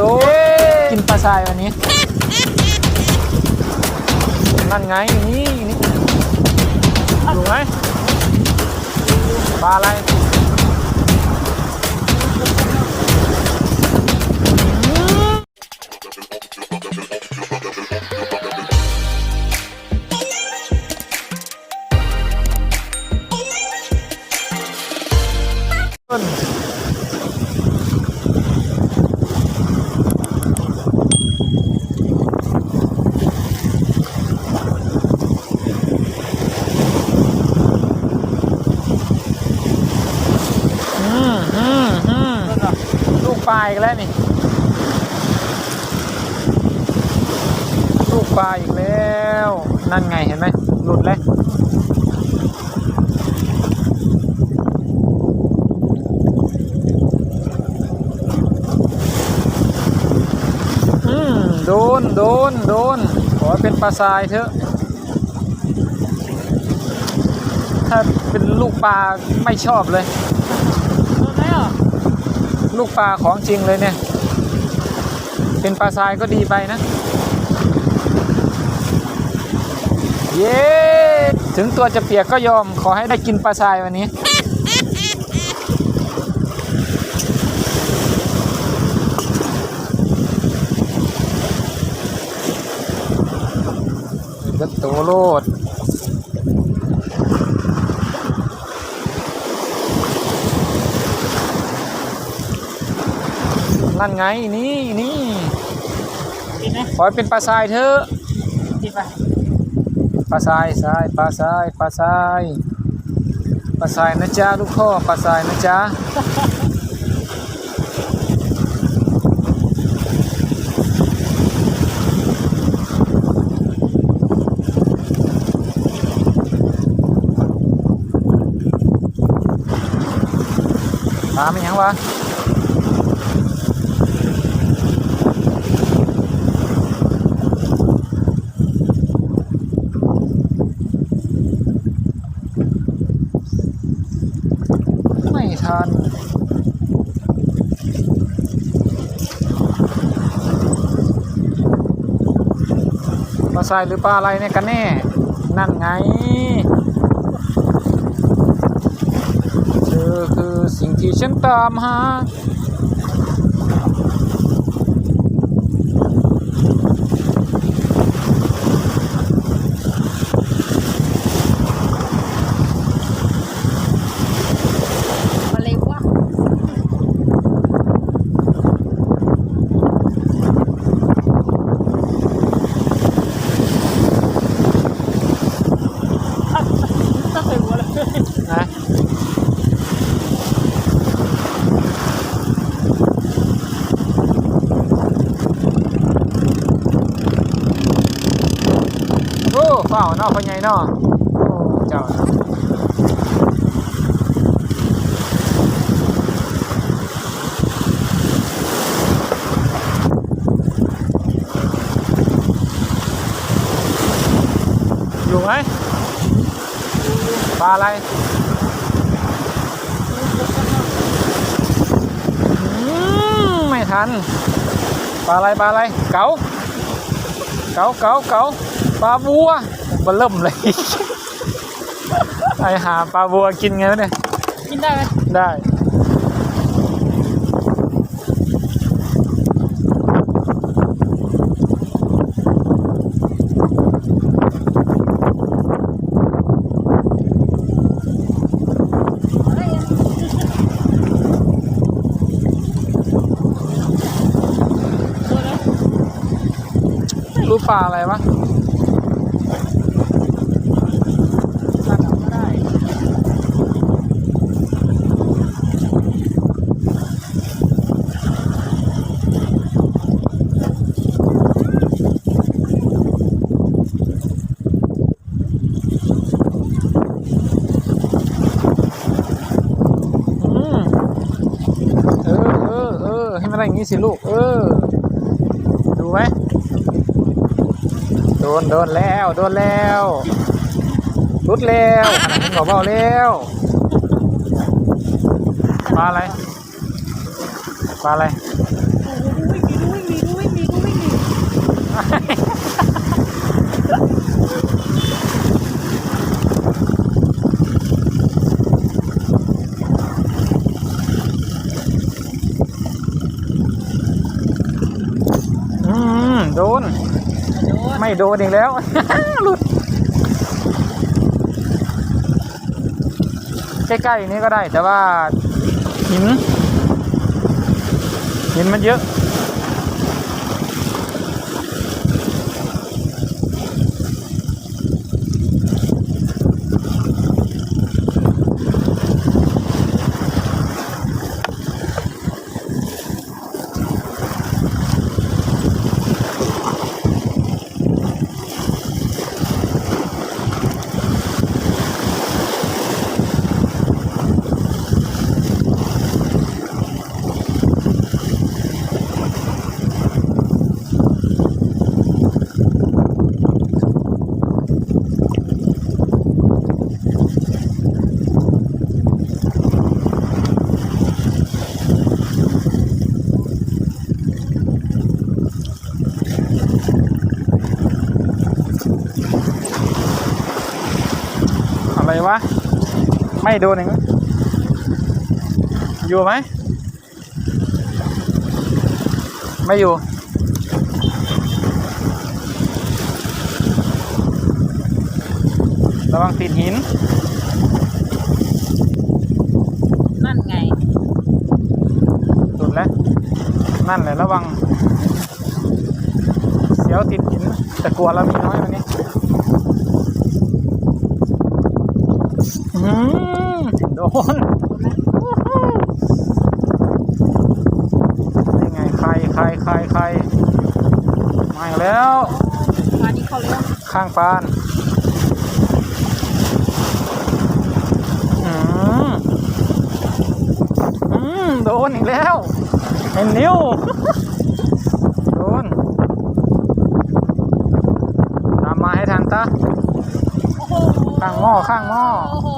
โดกินปลาทรายวันนี้ นั่นไงนี่นี่ดูไหมปลาอะไร ปลาอีกแล้วนี่ ลูกปลาอีกแล้ว นั่นไงเห็นไหมหลุดแล้วอืมโดน โดน โดน ขอให้เป็นปลาทรายเถอะ ถ้าเป็นลูกปลาไม่ชอบเลย ลูกปลาของจริงเลยเนี่ย เป็นปลาทรายก็ดีไปนะ เย้ ถึงตัวจะเปียกก็ยอม ขอให้ได้กินปลาทรายวันนี้ยัดโตโลด นั่นไงนี่นี่กินนะขอให้เป็นปลาทรายเถอะกินไปปลาทรายทรายปลาทรายปลาทรายปลาทรายนะจ๊ะลูกพ่อปลาทรายนะจ๊ะปลาไม่ยังวะไม่ทันปลา ทรายหรือปลาอะไรเนี่ยกันแน่ นั่นไงเธอคือสิ่งที่ฉันตามหา อะไรวะ ต้องไปหัวเลย นะ โอ้ เฝ้าเนอกพ่อใหญ่เนอโอ้เจ้าอยู่ไหมปลาอะไรอืมไม่ทัน ปลาอะไรปลาอะไร เก๋า เก๋าเก๋าเก๋า ปลาบัวบะเริ่มเลย ไอหาปลาบัวกินไงวะเนี่ย กินได้ไหมได้อะไรอะตัวแล้วรู้ปลาอะไรวะ ตัดออกก็ได้ อืมเออเออเออให้มั นี้สิลูก เออ ดูไหมโดนโดนแล้ว โดนแล้วรุดแล้วขนาดนี้บอกเบาแล้วปลาอะไรปลาอะไรโอ้ยกินกูวิ่งหนีกูวิ่งหนีกูวิ่งหนี อืมโดนโดน ไม่โดนอีกแล้ว หลุด ใกล้ๆนี้ก็ได้แต่ว่าหินหินมันเยอะ ไม่โดนอีกแล้วอยู่ไหม ไม่อยู่ ระวังติดหิน นั่นไง สุดแล้ว นั่นแหละระวัง เสียวติดหิน แต่กลัวเรามีน้อยวันนี้ อืมโดนยังไงใครใครใครใครมาอีกแล้วมานี่เขาเลี้ยงข้างปานอืมอืมโดนอีกแล้วไอ้นิ้ว โดน ตามมาให้ทันตา โอ้โห ข้างหม้อข้างหม้อ โอ้โห